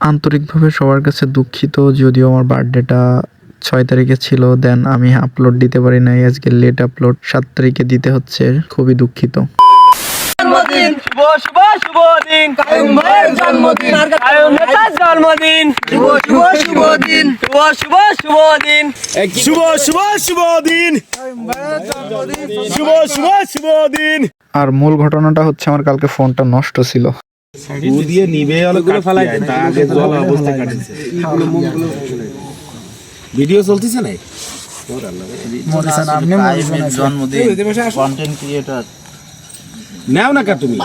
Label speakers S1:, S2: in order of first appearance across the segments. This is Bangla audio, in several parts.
S1: আন্তরিকভাবে সবার কাছে দুঃখিত যদিও আমার বার্থডেটা ছয় তারিখে ছিল দেন আমি আপলোড দিতে পারি নাই আজকে লেট আপলোড সাত তারিখে দিতে হচ্ছে খুবই দুঃখিত।
S2: জন্মদিন শুভ শুভ শুভ দিন। কায়ুম জন্মদিন। কায়ুম জন্মদিন। শুভ শুভ শুভ দিন। শুভ শুভ শুভ দিন।
S3: শুভ শুভ শুভ দিন। শুভ শুভ শুভ দিন।
S1: আর মূল ঘটনাটা হচ্ছে আমার কালকে ফোনটা নষ্ট ছিল।
S3: দিয়ে নিবে জল অবস্থা কাটছে। ভিডিও চলতেছে না
S4: জন্মদিন কন্টেন্ট ক্রিয়েটর
S3: নাও না কা তুমি।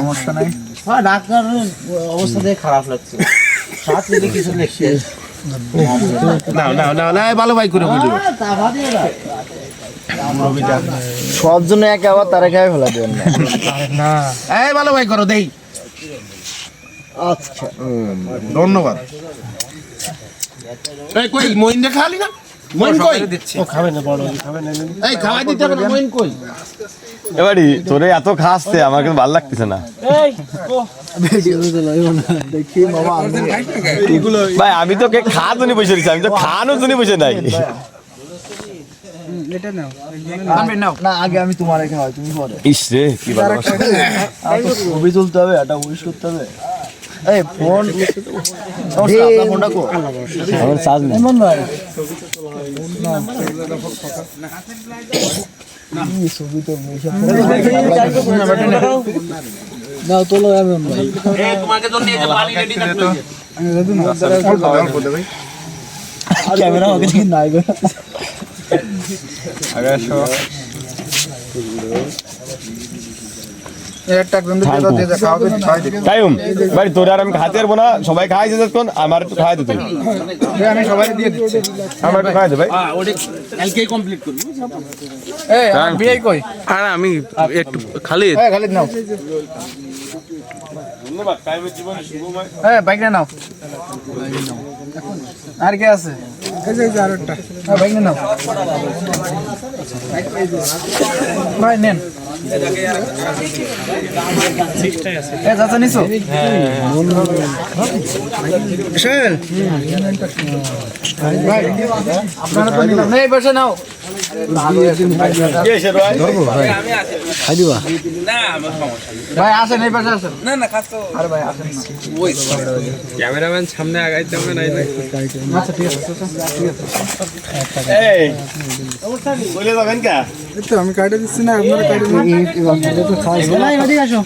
S1: সমস্যা নাই।
S4: হ্যাঁ ডাক্তারের অবস্থা দেখে খারাপ লাগছে। সাথে যদি কিছু লিখছে
S3: নাও নাও নাও না ভালো ভাই করে ভিডিও
S4: সব জন্য একে আবার তারা খাই ফেলা দেবেন না।
S3: এই ভালো ভাই করো দেই।
S4: আচ্ছা।
S3: ধন্যবাদ। এই কই মইন খালি না? মইন কই? ও খাবে না বড় খাবে না এই খাওয়াই দিতে হবে মইন কই?
S5: এবারই তোরে এত খাসছে আমার কিন্তু ভালো লাগতেছে না। ভাই আমি তো কে খাওয়ার জন্য বসে রয়েছি আমি তো খাওয়ানোর জন্য বসে নাই।
S4: না আগে আমি তোমার খাওয়াই তুমি পরে
S5: ইস রে কি ভালোবাসা
S4: ছবি তুলতে হবে একটা উইশ করতে হবে এই ফোন আপনার ফোনটা কো
S5: আমার চার্জ নেই
S4: এমন ভাই না তোলো এমন ভাই ক্যামেরা আমাকে নাই গো
S5: কায়ুম ভাই তোরে আর আমি খাতে পারব না সবাই যতক্ষণ আমার একটু খাওয়াই দিতে আমি সবাই দিয়ে দিচ্ছি। আমার একটু খাওয়াই দে ভাই।
S3: কালকে কমপ্লিট করব।
S6: আর আমি একটু খালি
S5: ধন্যবাদ কায়ুমের জীবনে শুভময়।
S4: বাইকটা নাও। আর কে আছে? এই যে আরেকটা হ্যাঁ বাইক নাও। ভাই নেন। আপনারা তো নিলাম এই বসে নাও।
S5: ভাই
S4: ভাই আসেন এই পাশে আসেন
S6: না না খাস তো
S4: আরে ভাই আসেন না
S6: ক্যামেরাম্যান সামনে আগাইতে হবে না
S4: আচ্ছা ঠিক আছে চাচা,
S5: এই বলে যাবেন কা
S6: আরে এই পাশে ক্যামেরা দাও এই
S4: রাইম এদিকে আসো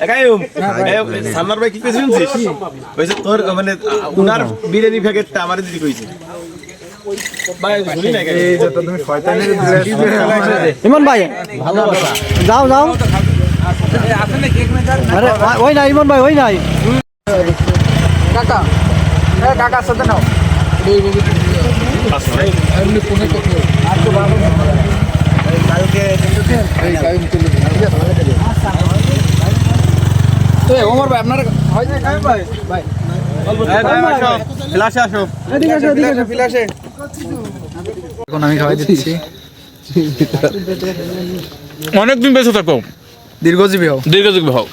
S5: কায়ুম সামনার ভাই কি কইছিস শুনছিস? কইছে তোর মানে উনার বিরিয়ানি প্যাকেটটা আমার দিদি কইছে। ভাই শুনি না এই যত তুমি শয়তানের
S4: ইমন ভাই যাও যাও। আরে ওই- ওই নাই ইমন ভাই ওই নাই। কাকা এ কাকা সাথে নাও। তো ওমর ভাই আপনার হয় না ভাই? ভাই
S1: এখন আমি খাওয়াই দিচ্ছি।
S6: অনেকদিন বেঁচে থাকো।
S1: দীর্ঘজীবী হও।
S6: দীর্ঘজীবী হও।